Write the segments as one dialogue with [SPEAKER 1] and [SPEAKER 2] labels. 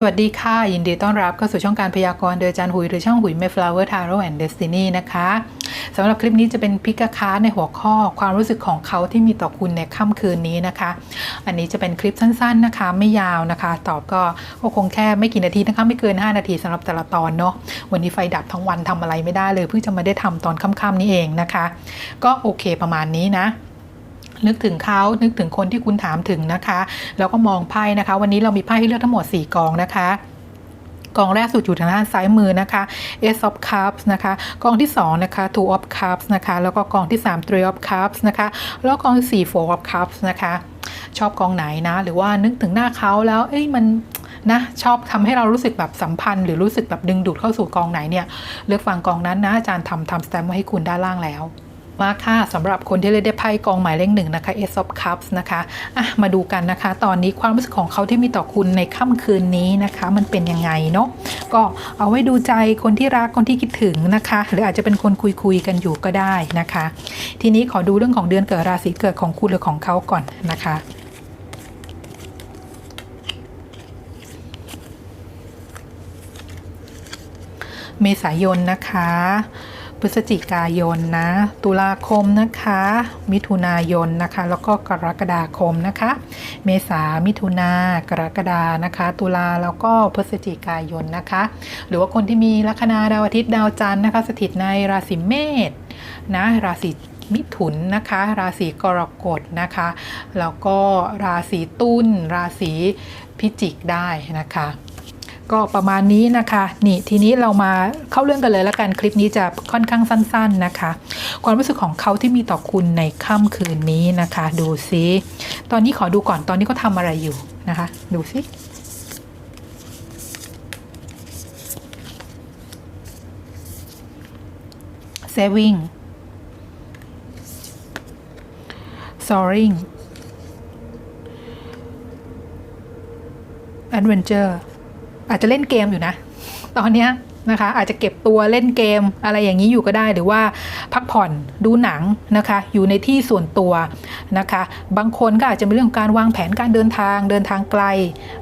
[SPEAKER 1] สวัสดีค่ะ ยินดีต้อนรับเข้าสู่ช่องการพยากรณ์โดยอาจารย์หุย หรือช่องหุย Mayflower Tarot and Destiny นะคะสำหรับคลิปนี้จะเป็นพิกคาในหัวข้อความรู้สึกของเขาที่มีต่อคุณในค่ำคืนนี้นะคะ อันนี้จะเป็นคลิปสั้นๆนะคะ ไม่ยาวนะคะ ตอบก็ก็คงแค่ไม่กี่นาทีนะคะไม่เกิน 5 นาทีสำหรับแต่ละตอนเนาะวันนี้ไฟดับทั้งวันทำอะไรไม่ได้เลยเพิ่งจะมาได้ทำตอนค่ำๆนี้เองนะคะ ก็โอเคประมาณนี้นะ นึกถึงเขานึกถึงคนที่คุณถามถึงนะคะ แล้วก็มองไพ่นะคะ วันนี้เรามีไพ่ให้เลือกทั้งหมด 4 กองนะคะกองแรกสุดอยู่ทางด้านซ้ายมือนะคะ Ace of Cups นะคะกองที่2นะคะ Two of Cups นะคะ แล้วก็กองที่3 Three of Cups นะคะ แล้วกองที่ 4 Four of Cups นะคะ ชอบกองไหนนะ หรือว่านึกถึงหน้าเขาแล้วเอ้ยมันนะชอบทำให้เรารู้สึกแบบสัมพันธ์ หรือรู้สึกแบบดึงดูดเข้าสู่กองไหนเนี่ย เลือกฟังกองนั้นนะอาจารย์ทำทำสแตมป์ไว้ให้คุณด้านล่างแล้ว มาค่ะสำหรับคนที่เล่นได้ไพ่กองหมายเลขหนึ่งนะคะ Ace of Cups นะคะอะมาดูกันนะคะ ตอนนี้ความรู้สึกของเขาที่มีต่อคุณในค่ำคืนนี้นะคะ มันเป็นยังไงเนาะก็เอาไว้ดูใจคนที่รักคนที่คิดถึงนะคะ หรืออาจจะเป็นคนคุยคุยๆกันอยู่ก็ได้นะคะ ทีนี้ขอดูเรื่องของเดือนเกิดราศีเกิดของคุณหรือของเขาก่อนนะคะเมษายนนะคะ พฤศจิกายนนะ ตุลาคมนะคะ มิถุนายนนะคะ แล้วก็กรกฎาคมนะคะ เมษามิถุนากรกฎานะคะ ตุลาแล้วก็พฤศจิกายนนะคะ หรือว่าคนที่มีลัคนาดาวอาทิตย์ดาวจันทร์นะคะ สถิตในราศีเมษนะราศีมิถุนนะคะ ราศีกรกฎนะคะ แล้วก็ราศีตุลราศีพิจิกได้นะคะ ก็ประมาณนี้นะคะ นี่ทีนี้เรามาเข้าเรื่องกันเลยแล้วกันคลิปนี้จะค่อนข้างสั้น ๆนะคะ ความรู้สึกของเขาที่มีต่อคุณในค่ำคืนนี้นะคะ ดูซิตอนนี้ขอดูก่อนตอนนี้เขาทำอะไรอยู่นะคะ ดูซิเซวิง soaring adventure อาจจะเล่นเกมอยู่นะ ตอนเนี้ยนะคะอาจจะเก็บตัวเล่นเกมอะไรอย่างนี้อยู่ก็ได้ หรือว่าพักผ่อนดูหนังนะคะ อยู่ในที่ส่วนตัวนะคะ บางคนก็อาจจะเป็นเรื่องการวางแผนการเดินทางเดินทางไกล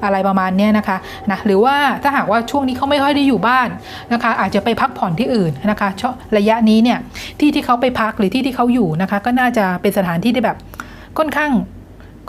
[SPEAKER 1] อะไรประมาณนี้นะคะนะหรือว่าถ้าหากว่าช่วงนี้เขาไม่ค่อยได้อยู่บ้านนะคะ อาจจะไปพักผ่อนที่อื่นนะคะชระยะนี้เนี่ยที่ที่เขาไปพักหรือที่ที่เขาอยู่นะคะ ก็น่าจะเป็นสถานที่ที่แบบค่อนข้าง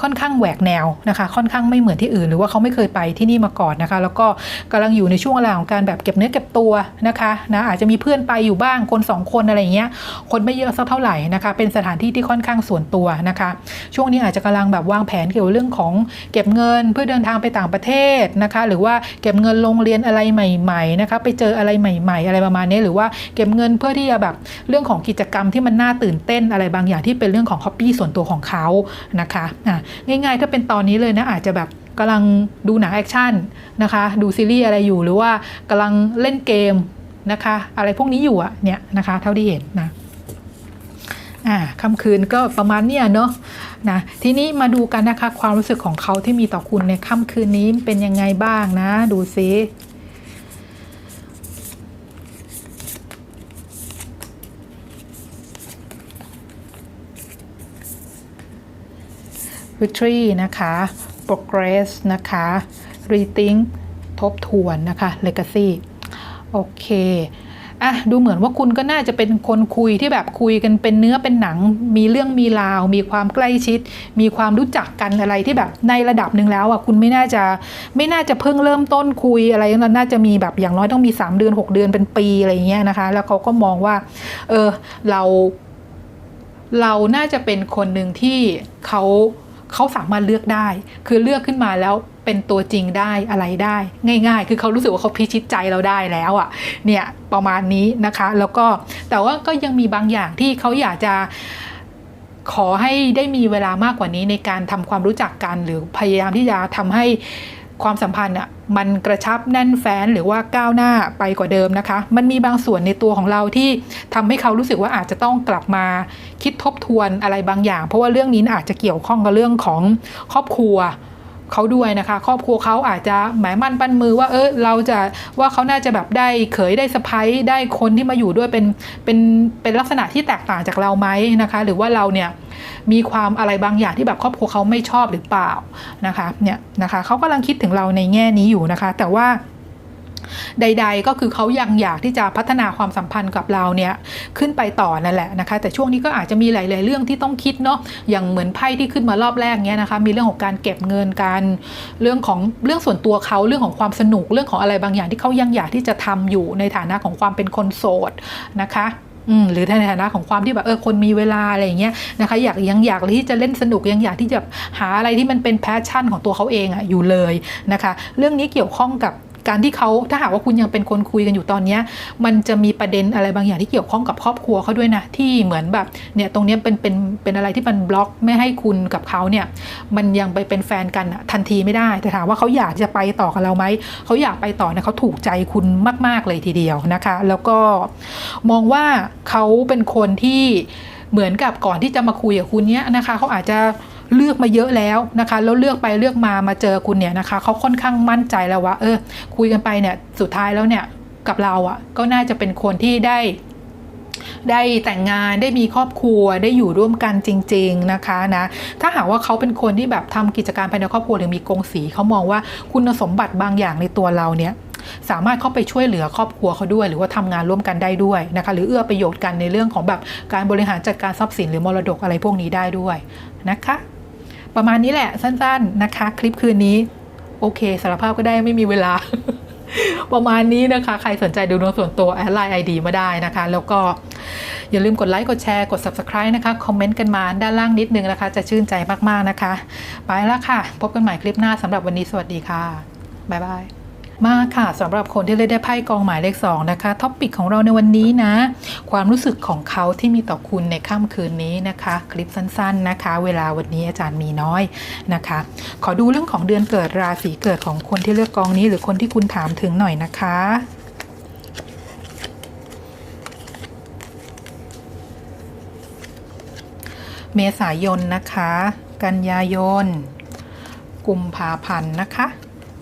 [SPEAKER 1] ค่อนข้างแหวกแนวนะคะ ค่อนข้างไม่เหมือนที่อื่น หรือว่าเขาไม่เคยไปที่นี่มาก่อนนะคะ แล้วก็กำลังอยู่ในช่วงเวลาของการแบบเก็บเนื้อเก็บตัวนะคะนะอาจจะมีเพื่อนไปอยู่บ้างคนสองคนอะไรเงี้ยคนไม่เยอะสักเท่าไหร่นะคะ เป็นสถานที่ที่ค่อนข้างส่วนตัวนะคะ ช่วงนี้อาจจะกำลังแบบวางแผนเกี่ยวกับเรื่องของเก็บเงินเพื่อเดินทางไปต่างประเทศนะคะ หรือว่าเก็บเงินลงเรียนอะไรใหม่ๆนะคะไปเจออะไรใหม่ ๆ อะไรประมาณนี้หรือว่าเก็บเงินเพื่อที่จะแบบเรื่องของกิจกรรมที่มันน่าตื่นเต้นอะไรบางอย่างที่เป็นเรื่องของฮอปปี้ส่วนตัวของเขานะคะอะง่ายๆ ถ้าเป็นตอนนี้เลยนะอาจจะแบบกำลังดูหนังแอคชั่นนะคะ ดูซีรีส์อะไรอยู่หรือว่ากำลังเล่นเกมนะคะ อะไรพวกนี้อยู่อะเนี่ยนะคะ เท่าที่เห็นนะอ่าค่ำคืนก็ประมาณเนี้ยเนาะนะทีนี้มาดูกันนะคะ ความรู้สึกของเขาที่มีต่อคุณในค่ำคืนนี้เป็นยังไงบ้างนะ ดูซิ วิตรีนะคะ progress นะคะ rethink ทบทวนนะคะ legacy โอเคอะดูเหมือนว่าคุณก็น่าจะเป็นคนคุยที่แบบคุยกันเป็นเนื้อเป็นหนัง มีเรื่องมีราว มีความใกล้ชิด มีความรู้จักกันอะไรที่แบบในระดับหนึ่งแล้วอะคุณไม่น่าจะไม่น่าจะเพิ่งเริ่มต้นคุยอะไรนั้นน่าจะมีแบบอย่างน้อยต้องมี 3 เดือน 6 เดือนเป็นปีอะไรอย่างเงี้ยนะคะ แล้วเขาก็มองว่า เออเรา เราน่าจะเป็นคนหนึ่งที่เขา เขาสามารถเลือกได้ คือเลือกขึ้นมาแล้วเป็นตัวจริงได้อะไรได้ ง่าย ๆ คือเขารู้สึกว่าเขาพิชิตใจเราได้แล้วอะ่ะเนี่ยประมาณนี้นะคะ แล้วก็แต่ว่าก็ยังมีบางอย่างที่เขาอยากจะขอให้ได้มีเวลามากกว่านี้ในการทำความรู้จักกัน หรือพยายามที่จะทำให้ ความสัมพันธ์อะมันกระชับแน่นแฟ้นหรือว่าก้าวหน้าไปกว่าเดิมนะคะ มันมีบางส่วนในตัวของเราที่ทำให้เขารู้สึกว่าอาจจะต้องกลับมาคิดทบทวนอะไรบางอย่าง เพราะว่าเรื่องนี้อาจจะเกี่ยวข้องกับเรื่องของครอบครัว เขาด้วยนะคะ ครอบครัวเขาอาจจะหมายมั่นปั้นมือว่าเออเราจะว่าเขาน่าจะแบบได้เขยได้สะพ้ยได้คนที่มาอยู่ด้วยเป็นเป็นเป็นลักษณะที่แตกต่างจากเราไหมนะคะ หรือว่าเราเนี่ยมีความอะไรบางอย่างที่แบบครอบครัวเขาไม่ชอบหรือเปล่านะคะเนี่ยนะคะเขากำลังคิดถึงเราในแง่นี้อยู่นะคะ แต่ว่า ใด ๆ ก็คือเขายังอยากที่จะพัฒนาความสัมพันธ์กับเราเนี่ยขึ้นไปต่อนั่นแหละนะคะ แต่ช่วงนี้ก็อาจจะมีหลาย ๆ เรื่องที่ต้องคิดเนาะอย่างเหมือนไพ่ที่ขึ้นมารอบแรกเนี้ยนะคะ มีเรื่องของการเก็บเงินการเรื่องของเรื่องส่วนตัวเขาเรื่องของความสนุกเรื่องของอะไรบางอย่างที่เขายังอยากที่จะทำอยู่ในฐานะของความเป็นคนโสดนะคะหรือในฐานะของความที่แบบเออคนมีเวลาอะไรอย่างเงี้ยนะคะอยากยังอยากที่จะเล่นสนุกยังอยากที่จะหาอะไรที่มันเป็นแพชชั่นของตัวเขาเองอะอยู่เลยนะคะ เรื่องนี้เกี่ยวข้องกับ การที่เขาถ้าหากว่าคุณยังเป็นคนคุยกันอยู่ตอนนี้มันจะมีประเด็นอะไรบางอย่างที่เกี่ยวข้องกับครอบครัวเขาด้วยนะ ที่เหมือนแบบเนี่ยตรงนี้เป็นเป็นเป็นอะไรที่มันบล็อกไม่ให้คุณกับเขาเนี่ยมันยังไปเป็นแฟนกันทันทีไม่ได้ แต่ถามว่าเขาอยากจะไปต่อกับเราไหมเขาอยากไปต่อเนี่ยเขาถูกใจคุณมาก ๆ เลยทีเดียวนะคะ แล้วก็มองว่าเขาเป็นคนที่เหมือนกับก่อนที่จะมาคุยกับคุณเนี้ยนะคะเขาอาจจะ เลือกมาเยอะแล้วนะคะแล้วเลือกไปเลือกมามาเจอคุณเนี่ยนะคะเขาค่อนข้างมั่นใจแล้วว่าเออ คุยกันไปเนี่ยสุดท้ายแล้วเนี่ยกับเราอะ่ะก็น่าจะเป็นคนที่ได้ได้แต่งงานได้มีครอบครัวได้อยู่ร่วมกันจริง ๆนะคะนะถ้าหากว่าเขาเป็นคนที่แบบทำกิจการภายในครอบครัวหรือมีกงสีเขามองว่าคุณสมบัติบางอย่างในตัวเราเนี่ยสามารถเข้าไปช่วยเหลือครอบครัวเขาด้วย หรือว่าทำงานร่วมกันได้ด้วยนะคะหรือเอื้อประโยชน์กันในเรื่องของแบบการบริหารจัดการทรัพย์สินหรือมรดกอะไรพวกนี้ได้ด้วยนะคะ ประมาณนี้แหละสั้นๆนะคะ คลิปคืนนี้ โอเคสารภาพก็ได้ไม่มีเวลา ประมาณนี้นะคะ ใครสนใจดูดวงส่วนตัวแอดไลน์ไอดีมาได้นะคะ แล้วก็อย่าลืมกดไลค์กดแชร์กด subscribe นะคะ คอมเมนต์กันมาด้านล่างนิดนึงนะคะ จะชื่นใจมากๆนะคะ ไปแล้วค่ะ พบกันใหม่คลิปหน้าสำหรับวันนี้สวัสดีค่ะบ๊ายบาย มากค่ะสำหรับคนที่เล่นได้ไพ่กองหมายเลขสองนะคะท็อปปิกของเราในวันนี้นะ ความรู้สึกของเขาที่มีต่อคุณในค่ำคืนนี้นะคะ คลิปสั้นๆนะคะ เวลาวันนี้อาจารย์มีน้อยนะคะ ขอดูเรื่องของเดือนเกิดราศีเกิดของคนที่เลือกกองนี้ หรือคนที่คุณถามถึงหน่อยนะคะเมษายนนะคะ กันยายน กุมภาพันธ์นะคะ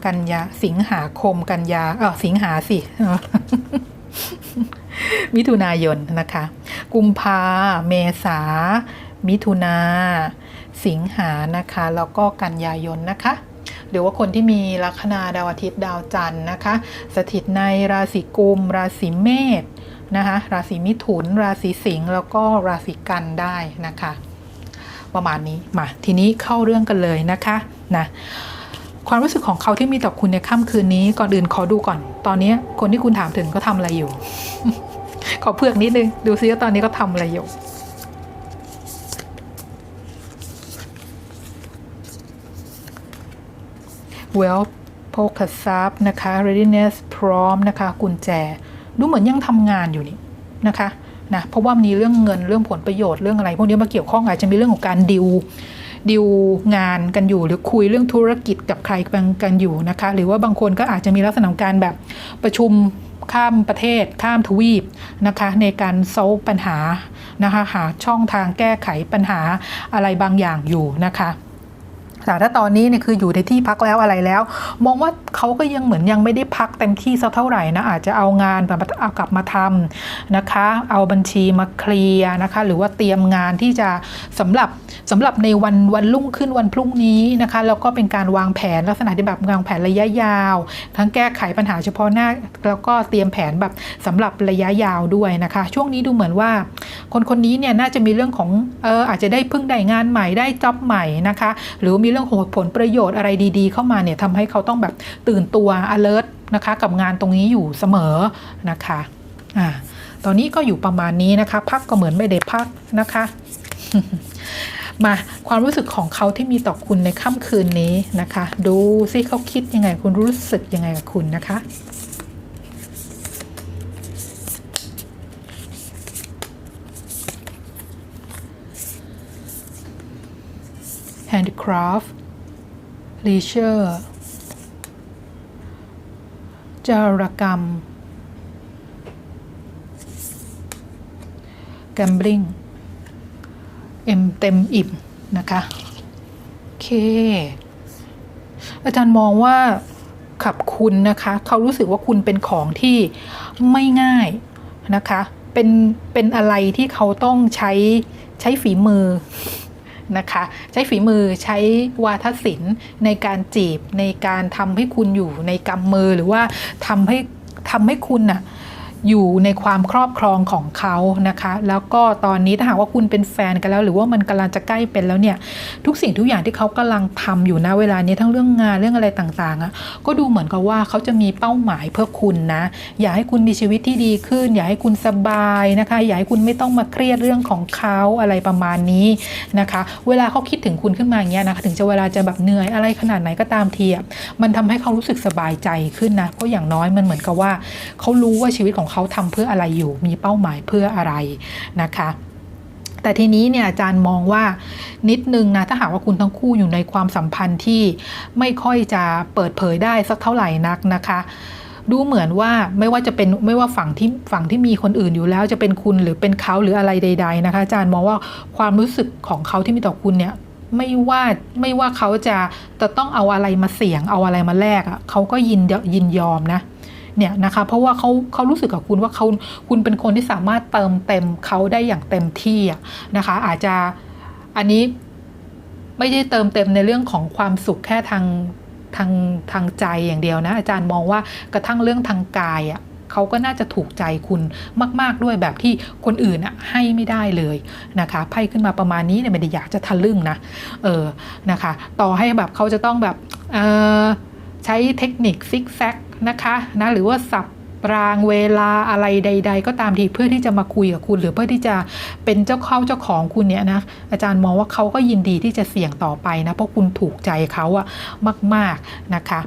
[SPEAKER 1] กันยาสิงหาคมกันยาเออสิงหาสิมิถุนายนนะคะ กุมภาเมษา มิถุนา สิงหานะคะ แล้วก็กันยายนนะคะหรือว่าคนที่มีลัคนาดาวอาทิตย์ดาวจันทร์นะคะ สถิตในราศีกุม ราศีเมษนะคะราศีมิถุน ราศีสิงห์แล้วก็ราศีกันได้นะคะ ประมาณนี้มาทีนี้เข้าเรื่องกันเลยนะคะนะ ความรู้สึกของเขาที่มีต่อคุณในค่ำคืนนี้ก่อนอื่นขอดูก่อน ตอนนี้คนที่คุณถามถึงเขาทำอะไรอยู่ ขอเพือกนิดนึง ดูซิว่าตอนนี้เขาทำอะไรอยู่ Well โพกซับนะคะ readiness พร้อมนะคะ กุญแจ ดูเหมือนยังทำงานอยู่นี่นะคะนะเพราะว่ามีเรื่องเงินเรื่องผลประโยชน์เรื่องอะไร พวกนี้มาเกี่ยวข้องอาจจะมีเรื่องของการดิว ดิวงานกันอยู่ หรือคุยเรื่องธุรกิจกับใครกันอยู่นะคะ หรือว่าบางคนก็อาจจะมีลักษณะการแบบประชุมข้ามประเทศข้ามทวีปนะคะในการโซลปัญหานะคะหาช่องทางแก้ไขปัญหาอะไรบางอย่างอยู่นะคะ แต่ถ้าตอนนี้เนี่ยคืออยู่ในที่พักแล้วอะไรแล้ว มองว่าเขาก็ยังเหมือนยังไม่ได้พักเต็มที่สักเท่าไหร่นะอาจจะเอางานแบบเอากลับมาทำนะคะ เอาบัญชีมาเคลียร์นะคะ หรือว่าเตรียมงานที่จะสำหรับสำหรับในวันวันรุ่งขึ้นวันพรุ่งนี้นะคะแล้วก็เป็นการวางแผนลักษณะที่แบบวางแผนระยะยาว ทั้งแก้ไขปัญหาเฉพาะหน้า แล้วก็เตรียมแผนแบบสำหรับระยะยาวด้วยนะคะ ช่วงนี้ดูเหมือนว่า คนคนนี้เนี่ยน่าจะมีเรื่องของเอออาจจะได้เพิ่งได้งานใหม่ได้จ็อบใหม่นะคะ หรือมีเรื่องของผลประโยชน์อะไรดีๆ เข้ามาเนี่ยทำให้เขาต้องแบบตื่นตัว alert นะคะ กับงานตรงนี้อยู่เสมอนะคะอ่าตอนนี้ก็อยู่ประมาณนี้นะคะ พักก็เหมือนไม่ได้พักนะคะ มาความรู้สึกของเขาที่มีต่อคุณในค่ำคืนนี้นะคะ ดูซิเขาคิดยังไงคุณรู้สึกยังไงกับคุณนะคะ craft leisure จารกรรม gambling เอ็มเต็มอิ่มนะคะโอเค อาจารย์มองว่าขับคุณนะคะ เขารู้สึกว่าคุณเป็นของที่ไม่ง่ายนะคะ เป็นเป็นอะไรที่เขาต้องใช้ใช้ฝีมือ นะคะ ใช้ฝีมือใช้วาทศิลป์ในการจีบในการทำให้คุณอยู่ในกำมือหรือว่าทำให้ทำให้คุณน่ะ อยู่ในความครอบครองของเขานะคะ แล้วก็ตอนนี้ถ้าหากว่าคุณเป็นแฟนกันแล้ว หรือว่ามันกำลังจะใกล้เป็นแล้วเนี่ยทุกสิ่งทุกอย่างที่เขากำลังทำอยู่นะเวลานี้ทั้งเรื่องงานเรื่องอะไรต่างๆอะ่ะก็ดูเหมือนกับว่าเขาจะมีเป้าหมายเพื่อคุณนะ อยากให้คุณมีชีวิตที่ดีขึ้น อยากให้คุณสบายนะคะ อยากให้คุณไม่ต้องมาเครียดเรื่องของเขาอะไรประมาณนี้นะคะ เวลาเขาคิดถึงคุณขึ้นมาอย่างเงี้ยนะคะถึงจะเวลาจะแบบเหนื่อยอะไรขนาดไหนก็ตามทีอะมันทำให้เขารู้สึกสบายใจขึ้นนะเพราะอย่างน้อยมันเหมือนกับว่าเขารู้ว่าชีวิตของเขาทำเพื่ออะไรอยู่ มีเป้าหมายเพื่ออะไรนะคะแต่ทีนี้เนี่ยอาจารย์มองว่านิดนึงนะถ้าหากว่าคุณทั้งคู่อยู่ในความสัมพันธ์ที่ไม่ค่อยจะเปิดเผยได้สักเท่าไหร่นักนะคะ ดูเหมือนว่าไม่ว่าจะเป็นไม่ว่าฝั่งที่ฝั่งที่มีคนอื่นอยู่แล้วจะเป็นคุณหรือเป็นเขาหรืออะไรใด ๆนะคะ อาจารย์มองว่าความรู้สึกของเขาที่มีต่อคุณเนี่ยไม่ว่าไม่ว่าเขาจะจะต้องเอาอะไรมาเสี่ยงเอาอะไรมาแลกอะ่ะเขาก็ยินยินยอมนะ เนี่ยนะคะเพราะว่าเขาเขารู้สึกกับคุณว่าเขาคุณเป็นคนที่สามารถเติมเต็มเขาได้อย่างเต็มที่อะนะคะ อาจจะอันนี้ไม่ได้เติมเต็มในเรื่องของความสุขแค่ทางทางทางใจอย่างเดียวนะ อาจารย์มองว่ากระทั่งเรื่องทางกายอะเขาก็น่าจะถูกใจคุณมาก ๆ ด้วยแบบที่คนอื่นอะให้ไม่ได้เลยนะคะไพ่ขึ้นมาประมาณนี้เนี่ยไม่ได้อยากจะทะลึ่งนะเออนะคะ ต่อให้แบบเขาจะต้องแบบใช้เทคนิคซิกแซก นะคะนะหรือว่าสับ รางเวลาอะไรใด ๆ ก็ตามทีเพื่อที่จะมาคุยกับคุณ หรือเพื่อที่จะเป็นเจ้าเข้าเจ้าของคุณเนี่ยนะอาจารย์มองว่าเขาก็ยินดีที่จะเสี่ยงต่อไปนะเพราะคุณถูกใจเขาอะมาก ๆนะคะ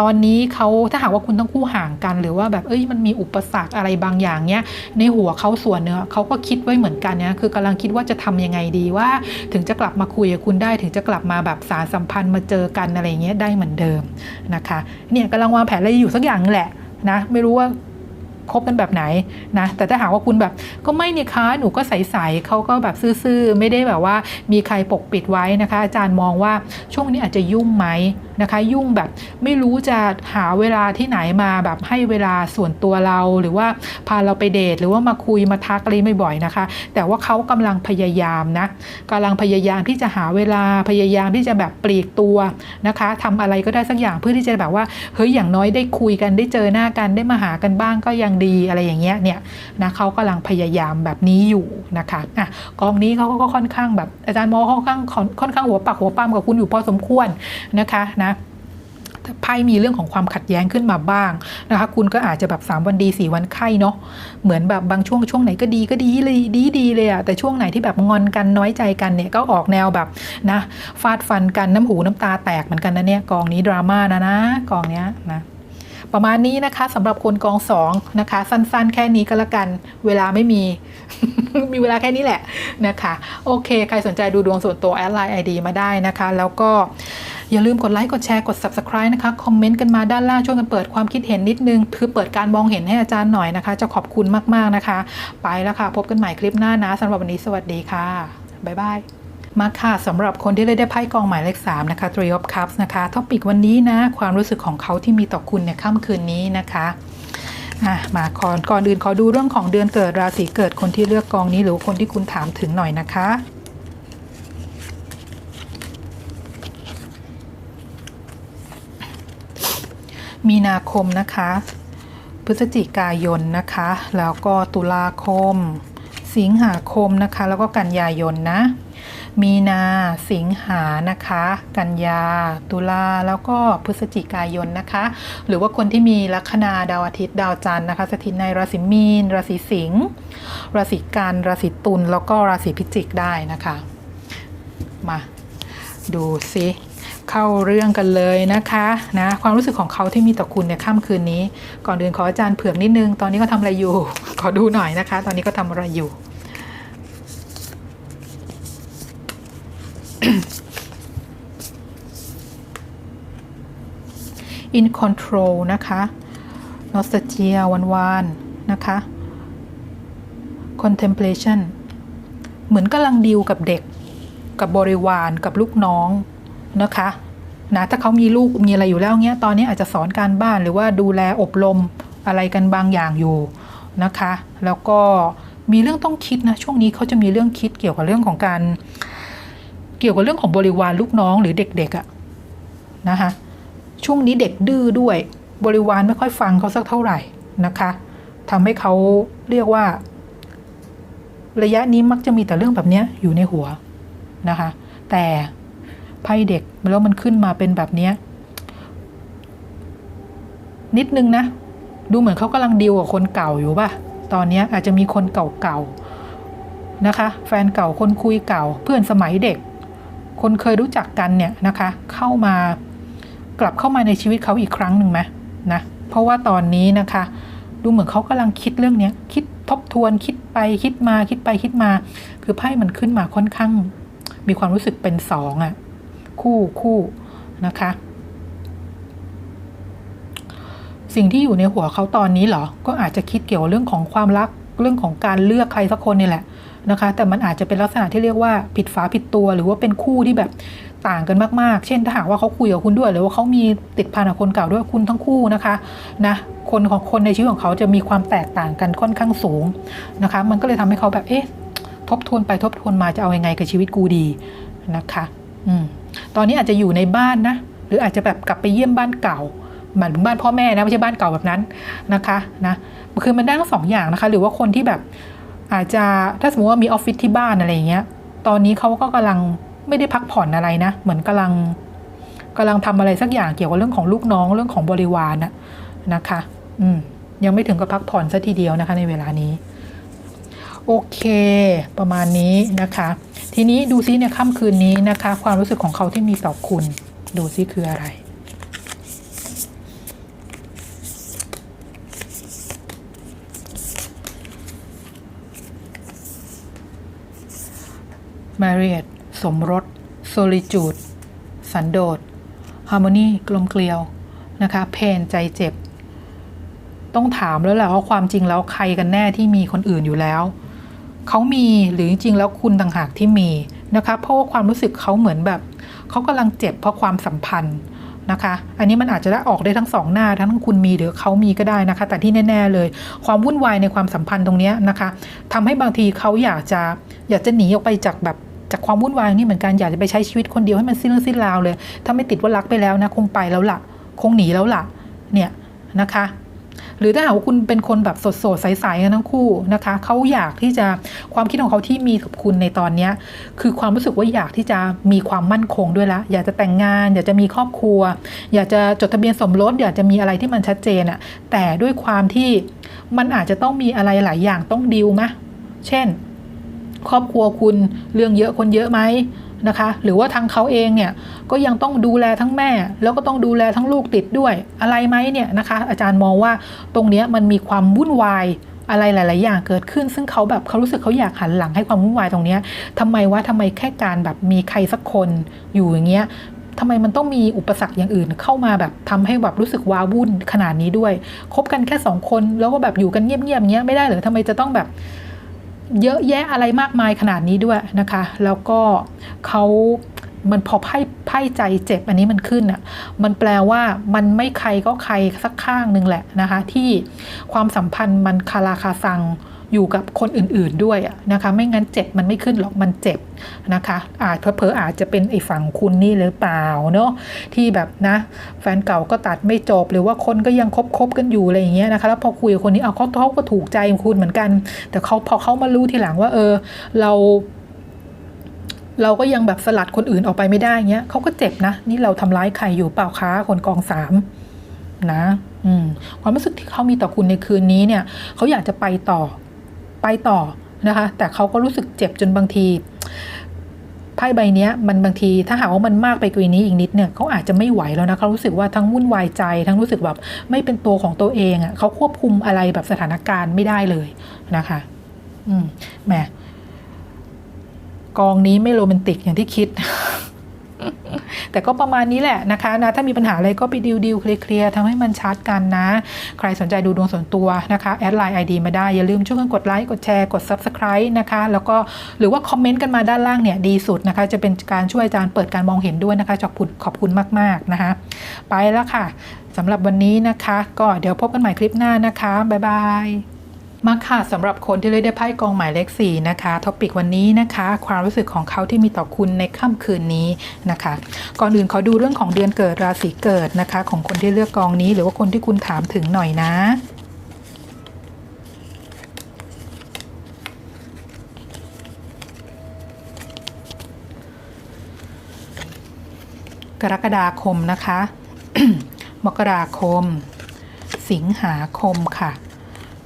[SPEAKER 1] ตอนนี้เขาถ้าหากว่าคุณทั้งคู่ห่างกัน หรือว่าแบบเอ้ยมันมีอุปสรรคอะไรบางอย่างเนี้ยในหัวเขาส่วนเนื้อเขาก็คิดไว้เหมือนกันนี่ยคือกำลังคิดว่าจะทำยังไงดีว่า ถึงจะกลับมาคุยกับคุณได้ถึงจะกลับมาแบบสารสัมพันธ์มาเจอกันอะไรเงี้ยได้เหมือนเดิมนะคะเนี่ยกำลังวางแผนอะไรอยู่สักอย่างแหละ นะ ไม่รู้ว่าคบกันแบบไหนนะ แต่ถ้าหากว่าคุณแบบก็ไม่เนี่ยคะหนูก็ใสๆเขาก็แบบซื่อๆ ไม่ได้แบบว่ามีใครปกปิดไว้นะคะ อาจารย์มองว่าช่วงนี้อาจจะยุ่งไหมนะคะ ยุ่งแบบไม่รู้จะหาเวลาที่ไหนมาแบบให้เวลาส่วนตัวเรา หรือว่าพาเราไปเดทหรือว่ามาคุยมาทักอะไรไม่บ่อยนะคะ แต่ว่าเขากำลังพยายามนะกำลังพยายามที่จะหาเวลาพยายามที่จะแบบปลีกตัวนะคะทำอะไรก็ได้สักอย่างเพื่อที่จะแบบว่าเฮ้ยอย่างน้อยได้คุยกันได้เจอหน้ากันได้มาหากันบ้างก็ยังดีอะไรอย่างเงี้ยเนี่ยนะเขากำลังพยายามแบบนี้อยู่นะคะอะกองนี้เขาก็ค่อนข้างแบบอาจารย์มอค่อนข้างค่อนข้างหัวปักหัวปั๊มกับคุณอยู่พอสมควรนะคะนะ ไพ่มีเรื่องของความขัดแย้งขึ้นมาบ้างนะคะคุณก็อาจจะแบบ 3 วันดี 4 วันไข้เนาะเหมือนแบบบางช่วงช่วงไหนก็ดีก็ดีเลยดีดีเลยอะแต่ช่วงไหนที่แบบงอนกันน้อยใจกันเนี่ยก็ออกแนวแบบนะฟาดฟันกันน้ำหูน้ำตาแตกเหมือนกันนะเนี่ยกองนี้ดราม่านะนะกองเนี้ยนะ ประมาณนี้นะคะสำหรับคนกองสองนะคะ สั้นๆ แค่นี้ก็แล้วกัน เวลาไม่มี มีเวลาแค่นี้แหละนะคะ โอเค ใครสนใจดูดวงส่วนตัวแอดไลน์ไอดีมาได้นะคะ แล้วก็อย่าลืมกดไลค์กดแชร์กด subscribe นะคะ คอมเมนต์กันมาด้านล่างช่วยกันเปิดความคิดเห็นนิดนึง คือเปิดการมองเห็นให้อาจารย์หน่อยนะคะ จะขอบคุณมากๆนะคะ ไปแล้วค่ะ พบกันใหม่คลิปหน้านะสำหรับวันนี้สวัสดีค่ะบ๊ายบาย มาค่ะสำหรับคนที่ได้ไพ่กองหมายเลข3นะคะ Three of Cups นะคะท็อปิกวันนี้นะ ความรู้สึกของเขาที่มีต่อคุณในค่ำคืนนี้นะคะอะมาก่อนก่อนอื่นขอดูเรื่องของเดือนเกิดราศีเกิดคนที่เลือกกองนี้หรือคนที่คุณถามถึงหน่อยนะคะมีนาคมนะคะ พฤศจิกายนนะคะ แล้วก็ตุลาคม สิงหาคมนะคะ แล้วก็กันยายนนะ มีนาสิงหานะคะ กันยา ตุลาแล้วก็พฤศจิกายนนะคะ หรือว่าคนที่มีลัคนาดาวอาทิตย์ดาวจันทร์นะคะ สถิตในราศีมีน ราศีสิงห์ราศีกันราศีตุลแล้วก็ราศีพิจิกได้นะคะ มาดูซิเข้าเรื่องกันเลยนะคะนะความรู้สึกของเขาที่มีต่อคุณในค่ำคืนนี้ ก่อนอื่นขออาจารย์เผือกนิดนึง ตอนนี้ก็ทำอะไรอยู่ ขอดูหน่อยนะคะ ตอนนี้ก็ทำอะไรอยู่ in control นะคะ nostalgia วันวานนะคะ contemplation เหมือนกำลังดีลกับเด็ก กับบริวาร กับลูกน้องนะคะนะถ้าเขามีลูกมีอะไรอยู่แล้วเงี้ย ตอนนี้อาจจะสอนการบ้านหรือว่าดูแลอบรมอะไรกันบางอย่างอยู่นะคะ แล้วก็มีเรื่องต้องคิดนะ ช่วงนี้เขาจะมีเรื่องคิดเกี่ยวกับเรื่องของการ เกี่ยวกับเรื่องของบริวารลูกน้องหรือเด็กๆอะนะคะ ช่วงนี้เด็กดื้อด้วย บริวารไม่ค่อยฟังเขาสักเท่าไหร่นะคะทำให้เขาเรียกว่า ระยะนี้มักจะมีแต่เรื่องแบบนี้อยู่ในหัวนะคะ แต่ไพ่เด็กแล้วมันขึ้นมาเป็นแบบนี้นิดนึงนะ ดูเหมือนเขากำลังดีลกับคนเก่าอยู่ป่ะ ตอนนี้อาจจะมีคนเก่าๆนะคะ แฟนเก่าคนคุยเก่า เพื่อนสมัยเด็ก คนเคยรู้จักกันเนี่ยนะคะ เข้ามา กลับเข้ามาในชีวิตเขาอีกครั้งหนึ่งไหมนะเพราะว่าตอนนี้นะคะ ดูเหมือนเขากำลังคิดเรื่องเนี้ยคิดทบทวนคิดไปคิดมาคิดไปคิดมา คือไพ่มันขึ้นมาค่อนข้าง มีความรู้สึกเป็นสองอะคู่คู่นะคะ สิ่งที่อยู่ในหัวเขาตอนนี้เหรอ ก็อาจจะคิดเกี่ยวกับเรื่องของความรัก เรื่องของการเลือกใครสักคนนี่แหละนะคะ แต่มันอาจจะเป็นลักษณะที่เรียกว่าผิดฝาผิดตัว หรือว่าเป็นคู่ที่แบบต่างกันมากๆ เช่นถ้าหากว่าเขาคุยกับคุณด้วย หรือว่าเขามีติดพันกับคนเก่าด้วยคุณทั้งคู่นะคะนะคนของคนในชีวิตของเขาจะมีความแตกต่างกันค่อนข้างสูงนะคะ มันก็เลยทำให้เขาแบบเอ๊ะทบทวนไปทบทวนมาจะเอายังไงกับชีวิตกูดีนะคะอืมตอนนี้อาจจะอยู่ในบ้านนะ หรืออาจจะแบบกลับไปเยี่ยมบ้านเก่าหมายถึงบ้านพ่อแม่นะไม่ใช่บ้านเก่าแบบนั้นนะคะนะ คือมันได้ทั้งสองอย่างนะคะ หรือว่าคนที่แบบอาจจะถ้าสมมติว่ามีออฟฟิศที่บ้านอะไรอย่างเงี้ย ตอนนี้เขาก็กำลังไม่ได้พักผ่อนอะไรนะ เหมือนกำลังกำลังทำอะไรสักอย่างเกี่ยวกับเรื่องของลูกน้องเรื่องของบริวารนะนะคะ อืมยังไม่ถึงกับพักผ่อนซะทีเดียวนะคะ ในเวลานี้ โอเค ประมาณนี้นะคะ ทีนี้ดูซิในค่ำคืนนี้นะคะ ความรู้สึกของเขาที่มีต่อคุณ ดูซิคืออะไร Marriott สมรส Solitude สันโดษ Harmony กลมเกลียวนะคะเพนใจเจ็บ ต้องถามแล้วแหละว่าความจริงแล้วใครกันแน่ที่มีคนอื่นอยู่แล้ว เขามีหรือจริงๆแล้วคุณต่างหากที่มีนะคะเพราะว่าความรู้สึกเขาเหมือนแบบ เขากำลังเจ็บเพราะความสัมพันธ์นะคะ อันนี้มันอาจจะได้ออกได้ทั้งสองหน้าทั้งคุณมีหรือเขามีก็ได้นะคะ แต่ที่แน่ ๆเลย ความวุ่นวายในความสัมพันธ์ตรงนี้นะคะทำให้บางทีเขาอยากจะอยากจะหนีออกไปจากแบบ จากความวุ่นวายนี่เหมือนกันอยากจะไปใช้ชีวิตคนเดียวให้มันสิ้นเรื่องสิ้นราวเลย ถ้าไม่ติดว่ารักไปแล้วนะคงไปแล้วล่ะ คงหนีแล้วล่ะ เนี่ยนะคะ หรือถ้าหากว่าคุณเป็นคนแบบสดๆใสๆกันทั้งคู่นะคะเขาอยากที่จะความคิดของเขาที่มีกับคุณในตอนเนี้ยคือความรู้สึกว่าอยากที่จะมีความมั่นคงด้วยละอยากจะแต่งงาน อยากจะมีครอบครัว อยากจะจดทะเบียนสมรสอยากจะมีอะไรที่มันชัดเจนอะแต่ด้วยความที่มันอาจจะต้องมีอะไรหลายอย่างต้องดิวมะเช่น ครอบครัวคุณเรื่องเยอะคนเยอะไหมนะคะ หรือว่าทางเขาเองเนี่ยก็ยังต้องดูแลทั้งแม่ แล้วก็ต้องดูแลทั้งลูกติดด้วยอะไรไหมเนี่ยนะคะ อาจารย์มองว่าตรงนี้มันมีความวุ่นวายอะไรหลาย ๆ อย่างเกิดขึ้น ซึ่งเขาแบบเขารู้สึกเขาอยากหันหลังให้ความวุ่นวายตรงนี้ทำไมวะทำไมแค่การแบบมีใครสักคนอยู่อย่างเงี้ยทำไมมันต้องมีอุปสรรคอย่างอื่นเข้ามาแบบทำให้แบบรู้สึกว้าวุ่นขนาดนี้ด้วยคบกันแค่สองคนแล้วก็แบบอยู่กันเงียบ ๆ เงี้ยไม่ได้หรือทำไมจะต้องแบบ เยอะแยะอะไรมากมายขนาดนี้ด้วยนะคะ แล้วก็เขามันพอไพ่ไพ่ใจเจ็บอันนี้มันขึ้นอะ มันแปลว่ามันไม่ใครก็ใครสักข้างหนึ่งแหละนะคะ ที่ความสัมพันธ์มันคาราคาซัง อยู่กับคนอื่นๆด้วยนะคะ ไม่งั้นเจ็บมันไม่ขึ้นหรอกมันเจ็บนะคะ อาจเพอๆออาจจะเป็นไอ้ฝั่งคุณนี่หรือเปล่าเนาะที่แบบนะ แฟนเก่าก็ตัดไม่จบหรือว่าคนก็ยังคบคบกันอยู่อะไรอย่างเงี้ยนะคะแล้วพอคุยกับคนนี้เอาเขาเขาก็ถูกใจคุณเหมือนกัน แต่เขาพอเขามารู้ทีหลังว่า เออ เราเราก็ยังแบบสลัดคนอื่นออกไปไม่ได้เงี้ยเขาก็เจ็บนะ นี่เราทำร้ายใครอยู่เปล่าคะคนกองสามนะอืมความรู้สึกที่เขามีต่อคุณในคืนนี้เนี่ย เขาอยากจะไปต่อ ไปต่อนะคะ แต่เขาก็รู้สึกเจ็บจนบางทีไพ่ใบนี้มันบางทีถ้าหากว่ามันมากไปกว่านี้อีกนิดเนี่ยเขาอาจจะไม่ไหวแล้วนะเขารู้สึกว่าทั้งวุ่นวายใจ ทั้งรู้สึกแบบไม่เป็นตัวของตัวเองอะ่ะเขาควบคุมอะไรแบบสถานการณ์ไม่ได้เลยนะคะ อืมแหมกองนี้ไม่โรแมนติกอย่างที่คิด แต่ก็ประมาณนี้แหละนะคะนะถ้ามีปัญหาอะไรก็ไปดิวดิวเคลียร์ๆทำให้มันชัดกันนะ ใครสนใจดูดวงส่วนตัวนะคะแอดไลน์ไอดีมาได้ อย่าลืมช่วยกันกดไลค์กดแชร์กด Subscribe นะคะ แล้วก็หรือว่าคอมเมนต์กันมาด้านล่างเนี่ยดีสุดนะคะ จะเป็นการช่วยอาจารย์เปิดการมองเห็นด้วยนะคะขอบคุณขอบคุณมาก ๆ นะคะ ไปแล้วค่ะสำหรับวันนี้นะคะ ก็เดี๋ยวพบกันใหม่คลิปหน้านะคะบ๊ายบาย มาค่ะสำหรับคนที่เลือกได้ไพ่กองหมายเลขสี่นะคะท็อปิกวันนี้นะคะ ความรู้สึกของเขาที่มีต่อคุณในค่ำคืนนี้นะคะ ก่อนอื่นขอดูเรื่องของเดือนเกิดราศีเกิดนะคะ ของคนที่เลือกกองนี้ หรือว่าคนที่คุณถามถึงหน่อยนะกรกฎาคมนะคะ มกราคม สิงหาคมค่ะ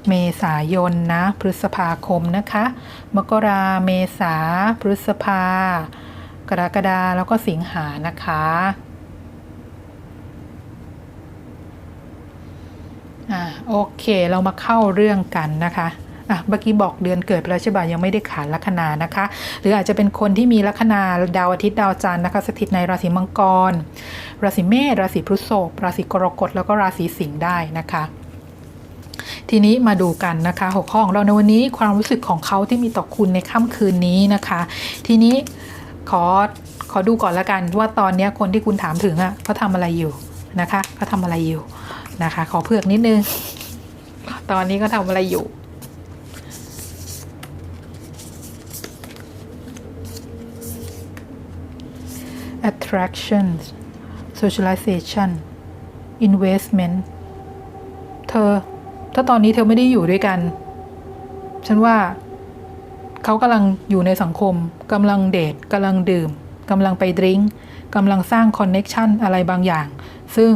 [SPEAKER 1] เมษายนนะ พฤษภาคมนะคะ มกราเมษาพฤษภา กรกฎาแล้วก็สิงหานะคะอ่าโอเคเรามาเข้าเรื่องกันนะคะอะเมื่อกี้บอกเดือนเกิดไปแล้วใช่ป่ะยังไม่ได้ขานลัคนานะคะ หรืออาจจะเป็นคนที่มีลัคนาดาวอาทิตย์ดาวจันทร์นะคะ สถิตในราศีมังกร ราศีเมษราศีพฤษภราศีกรกฎแล้วก็ราศีสิงห์ได้นะคะ ทีนี้มาดูกันนะคะหัวข้อของเราในวันนี้ความรู้สึกของเขาที่มีต่อคุณในค่ำคืนนี้นะคะ ทีนี้ขอขอดูก่อนละกันว่าตอนนี้คนที่คุณถามถึงอะเขาทำอะไรอยู่นะคะเขาทำอะไรอยู่นะคะ ขอเผือกนิดนึง ตอนนี้ก็ทำอะไรอยู่ attraction socialization investment เธอ ถ้าตอนนี้เธอไม่ได้อยู่ด้วยกัน ฉันว่าเขากำลังอยู่ในสังคมกำลังเดทกำลังดื่มกำลังไปดริงก์กำลังสร้างคอนเน็ชันอะไรบางอย่าง ซึ่ง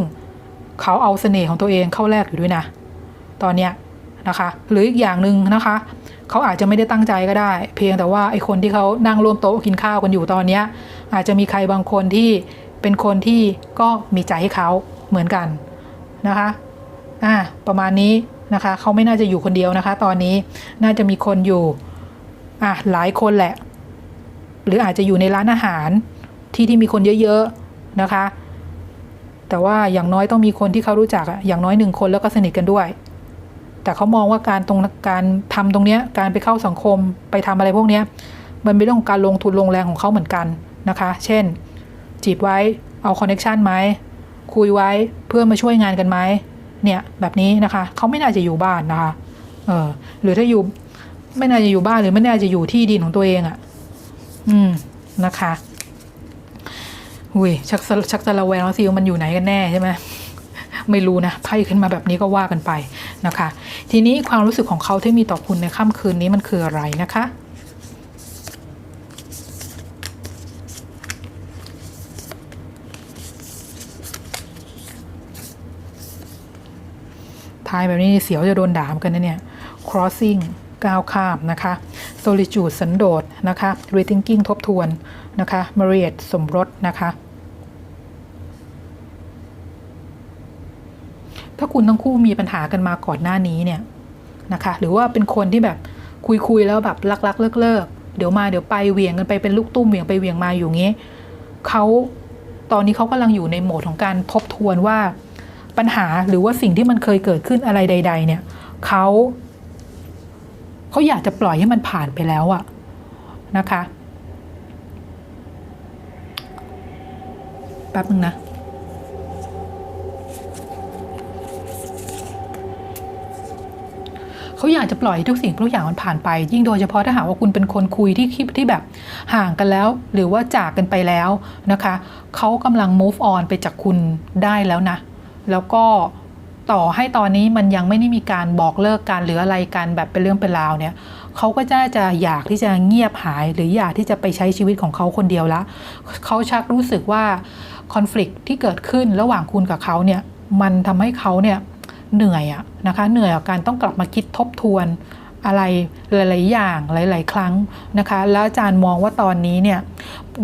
[SPEAKER 1] เขาเอาเสน่ห์ของตัวเองเข้าแลกอยู่ด้วยนะ ตอนเนี้ยนะคะ หรืออีกอย่างหนึ่งนะคะ เขาอาจจะไม่ได้ตั้งใจก็ได้ เพียงแต่ว่าไอคนที่เขานั่งร่วมโต๊ะกินข้าวกันอยู่ตอนเนี้ย อาจจะมีใครบางคนที่เป็นคนที่ก็มีใจให้เขาเหมือนกันนะคะ อ่า ประมาณนี้ นะคะเขาไม่น่าจะอยู่คนเดียวนะคะ ตอนนี้น่าจะมีคนอยู่อะหลายคนแหละ หรืออาจจะอยู่ในร้านอาหารที่ที่มีคนเยอะๆนะคะ แต่ว่าอย่างน้อยต้องมีคนที่เขารู้จักอะอย่างน้อยหนึ่งคนแล้วก็สนิทกันด้วย แต่เขามองว่าการตรงการทำตรงเนี้ยการไปเข้าสังคมไปทำอะไรพวกเนี้ยมันเป็นเรื่องของการลงทุนลงแรงของเขาเหมือนกันนะคะ เช่น จีบไว้เอาคอนเน็ชันไหมคุยไว้เพื่อมาช่วยงานกันไหม เนี่ยแบบนี้นะคะเขาไม่น่าจะอยู่บ้านนะคะเออหรือถ้าอยู่ไม่น่าจะอยู่บ้านหรือไม่น่าจะอยู่ที่ดินของตัวเองอะ่ะ อืมนะคะหุยชักชักจะระแวงแล้วสิวมันอยู่ไหนกันแน่ใช่ไหมไม่รู้นะไพ่ขึ้นมาแบบนี้ก็ว่ากันไปนะคะ ทีนี้ความรู้สึกของเขาที่มีต่อคุณในค่ำคืนนี้มันคืออะไรนะคะ ท้ายแบบนี้เสียวจะโดนด่ามกันนะเนี่ย crossing ก้าวข้ามนะคะ solitude สันโดษนะคะ rethinking ทบทวนนะคะ marriage สมรสนะคะ ถ้าคุณทั้งคู่มีปัญหากันมาก่อนหน้านี้เนี่ยนะคะ หรือว่าเป็นคนที่แบบคุยคุยๆแล้วแบบรักๆเลิกเลิกๆเดี๋ยวมาเดี๋ยวไปเหวี่ยงกันไปเป็นลูกตุ้มเหวี่ยงไปเหวี่ยงมาอยู่งี้เขาตอนนี้เขากำลังอยู่ในโหมดของการทบทวนว่า ปัญหาหรือว่าสิ่งที่มันเคยเกิดขึ้นอะไรใด ๆ เนี่ยเขาเขาอยากจะปล่อยให้มันผ่านไปแล้วอะนะคะ แป๊บนึงนะเขาอยากจะปล่อยทุกสิ่งทุกอย่างมันผ่านไป ยิ่งโดยเฉพาะถ้าหากว่าคุณเป็นคนคุยที่คิดที่แบบห่างกันแล้ว หรือว่าจากกันไปแล้วนะคะ เขากำลัง move on ไปจากคุณได้แล้วนะ แล้วก็ต่อให้ตอนนี้มันยังไม่ได้มีการบอกเลิกกันหรืออะไรกันแบบเป็นเรื่องเป็นราวเนี่ยเขาก็จะจะอยากที่จะเงียบหาย หรืออยากที่จะไปใช้ชีวิตของเขาคนเดียวละเขาชักรู้สึกว่าคอน FLICT ที่เกิดขึ้นระหว่างคุณกับเขาเนี่ยมันทำให้เขาเนี่ยเหนื่อยอะนะคะเหนื่อยกับการต้องกลับมาคิดทบทวน อะไรหลาย ๆ อย่างหลาย ๆ ครั้งนะคะ แล้วอาจารย์มองว่าตอนนี้เนี่ย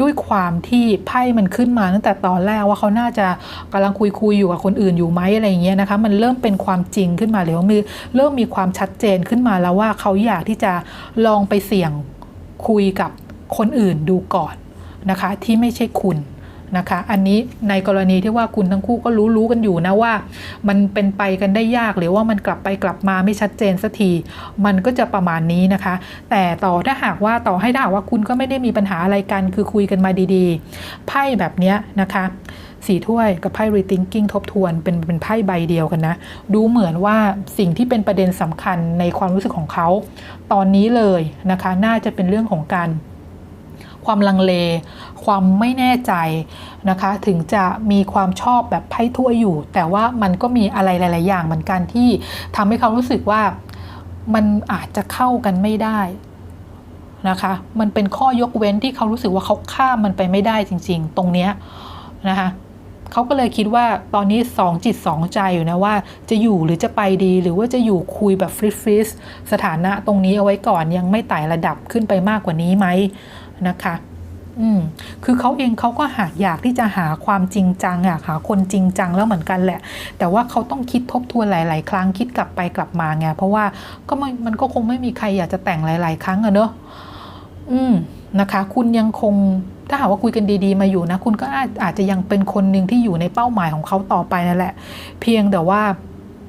[SPEAKER 1] ด้วยความที่ไพ่มันขึ้นมาตั้งแต่ตอนแรกว่าเขาน่าจะกำลังคุยคุยอยู่กับคนอื่นอยู่ไหมอะไรเงี้ยนะคะมันเริ่มเป็นความจริงขึ้นมาหรือว่ามีเริ่มมีความชัดเจนขึ้นมาแล้วว่าเขาอยากที่จะลองไปเสี่ยงคุยกับคนอื่นดูก่อนนะคะ ที่ไม่ใช่คุณ นะคะ อันนี้ในกรณีที่ว่าคุณทั้งคู่ก็รู้รู้กันอยู่นะว่า มันเป็นไปกันได้ยากหรือว่ามันกลับไปกลับมาไม่ชัดเจนสักที มันก็จะประมาณนี้นะคะ แต่ต่อถ้าหากว่าต่อให้ถ้าหากว่าคุณก็ไม่ได้มีปัญหาอะไรกัน คือคุยกันมาดีๆ ไพ่แบบเนี้ยนะคะสี่ถ้วยกับไพ่ rethinking ทบทวนเป็นเป็นไพ่ใบเดียวกันนะ ดูเหมือนว่าสิ่งที่เป็นประเด็นสำคัญในความรู้สึกของเขา ตอนนี้เลยนะคะ น่าจะเป็นเรื่องของการ ความลังเล ความไม่แน่ใจนะคะ ถึงจะมีความชอบแบบไพ่ถ้วอยู่ แต่ว่ามันก็มีอะไรหลาย ๆ อย่างเหมือนกันที่ทำให้เขารู้สึกว่ามันอาจจะเข้ากันไม่ได้นะคะ มันเป็นข้อยกเว้นที่เขารู้สึกว่าเขาข้ามมันไปไม่ได้จริง ๆ ตรงเนี้ยนะคะเขาก็เลยคิดว่าตอนนี้สองจิตสองใจอยู่นะว่าจะอยู่หรือจะไปดี หรือว่าจะอยู่คุยแบบฟรีสๆสถานะตรงนี้เอาไว้ก่อนยังไม่ไต่ระดับขึ้นไปมากกว่านี้ไหม นะคะอืมคือเขาเองเขาก็หาอยากที่จะหาความจริงจังอยากหาคนจริงจังแล้วเหมือนกันแหละ แต่ว่าเขาต้องคิดทบทวนหลาย ๆ ครั้งคิดกลับไปกลับมาไงเพราะว่าก็มันมันก็คงไม่มีใครอยากจะแต่งหลาย ๆ ครั้งอะเนอะอืมนะคะ คุณยังคงถ้าหากว่าคุยกันดี ๆ มาอยู่นะ คุณก็อาจอาจจะยังเป็นคนหนึ่งที่อยู่ในเป้าหมายของเขาต่อไปนั่นแหละ เพียงแต่ว่า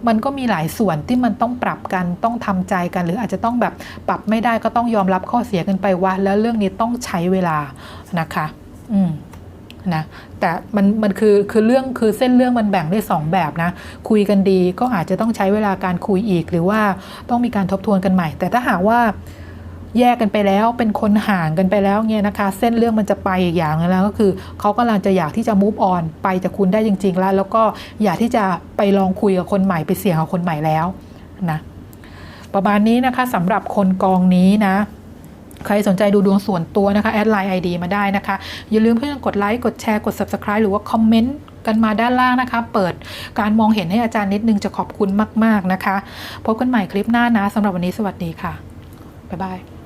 [SPEAKER 1] มันก็มีหลายส่วนที่มันต้องปรับกันต้องทำใจกัน หรืออาจจะต้องแบบปรับไม่ได้ก็ต้องยอมรับข้อเสียกันไปว่าแล้วเรื่องนี้ต้องใช้เวลานะคะ อืมนะแต่มันมันคือคือเรื่องคือเส้นเรื่องมันแบ่งได้สองแบบนะ คุยกันดีก็อาจจะต้องใช้เวลาการคุยอีก หรือว่าต้องมีการทบทวนกันใหม่ แต่ถ้าหากว่า แยกกันไปแล้วเป็นคนห่างกันไปแล้วเนี่ยนะคะ เส้นเรื่องมันจะไปอีกอย่างหนึงแล้วก็คือเขากำลังจะอยากที่จะ move on ไปจากคุณได้จริง ๆ แล้ว แล้วก็อยากที่จะไปลองคุยกับคนใหม่ไปเสี่ยงกับคนใหม่แล้วนะประมาณนี้นะคะสำหรับคนกองนี้นะใครสนใจดูดวงส่วนตัวนะคะแอดไลน์ ID มาได้นะคะ อย่าลืมเพื่อนกดไลค์กดแชร์กด Subscribe หรือว่าคอมเมนต์กันมาด้านล่างนะคะ เปิดการมองเห็นให้อาจารย์นิดนึงจะขอบคุณมาก ๆนะคะ พบกันใหม่คลิปหน้านะสำหรับวันนี้สวัสดีค่ะ บ๊ายบาย